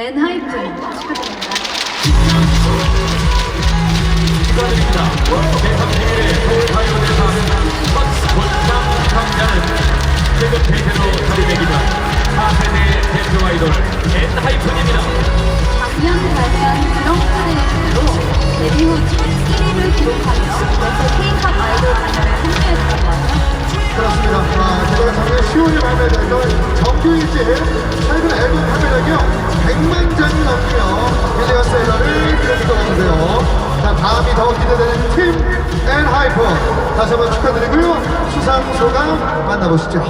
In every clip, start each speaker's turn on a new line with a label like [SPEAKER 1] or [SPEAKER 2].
[SPEAKER 1] 엔하이픈 축하드립니다.
[SPEAKER 2] 축하드립니다. 제3기회 서울 가요대상 본상 수상자는 최근 대세로 자리매김한 4세대 대표 아이돌 엔하이픈입니다.
[SPEAKER 1] 작년 발표한 그랑프리로 데뷔 후 1위를 기록하며 연속 K-팝 아이돌 발표에 참여했다고 하죠.
[SPEAKER 3] 그렇습니다. 아, 제가 작년 10월에 발매됐던 정규 1집 최근 앨범 판매량이요 더 기대되는 팀 엔하이퍼 다시 한번 축하드리고요. 수상 소감 만나보시죠.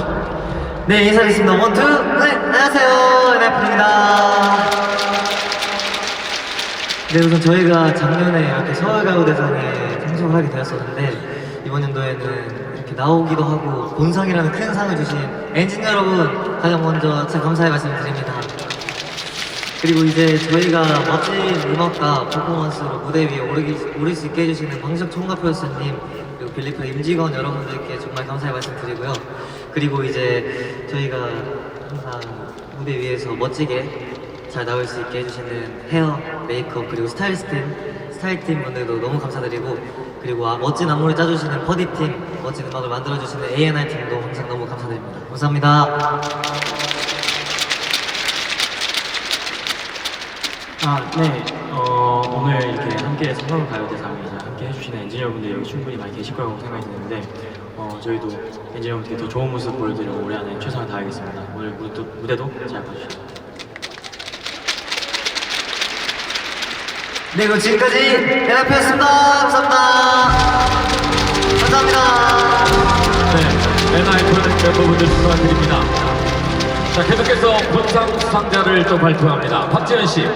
[SPEAKER 4] 네, 인사드리겠습니다. 원, 투, 네, 안녕하세요. 엔하이픈입니다. 네, 우선 저희가 작년에 이렇게 서울가요대상에 참석을 하게 되었었는데, 이번 연도에는 이렇게 나오기도 하고, 본상이라는 큰 상을 주신 엔진 여러분, 가장 먼저 참 감사의 말씀을 드립니다. 그리고 이제 저희가 멋진 음악과 퍼포먼스로 무대 위에 오르기, 오를 수 있게 해주시는 광석 총괄표수님 그리고 빌리프 임직원 여러분들께 정말 감사의 말씀 드리고요. 그리고 이제 저희가 항상 무대 위에서 멋지게 잘 나올 수 있게 해주시는 헤어, 메이크업 그리고 스타일리스트, 스타일팀 분들도 너무 감사드리고 그리고 아, 멋진 안무를 짜주시는 퍼디팀, 멋진 음악을 만들어주시는 A&R 팀도 항상 너무 감사드립니다. 감사합니다.
[SPEAKER 5] 아, 네. 어, 오늘 이렇게 함께 서울 가요대상을 이제 함께 해주시는 엔지니어분들이 여기 충분히 많이 계실 거라고 생각이 드는데, 어, 저희도 엔지니어분들께 더 좋은 모습 보여드리고 올해 안에 최선을 다하겠습니다. 오늘 무대도, 무대도 잘 봐주시죠.
[SPEAKER 4] 네, 그럼 지금까지 대답이었습니다. 감사합니다. 감사합니다.
[SPEAKER 2] 네, 엔하이픈 멤버분들 축하드립니다. 자, 계속해서 본상 수상자를 또 발표합니다. 박지현 씨.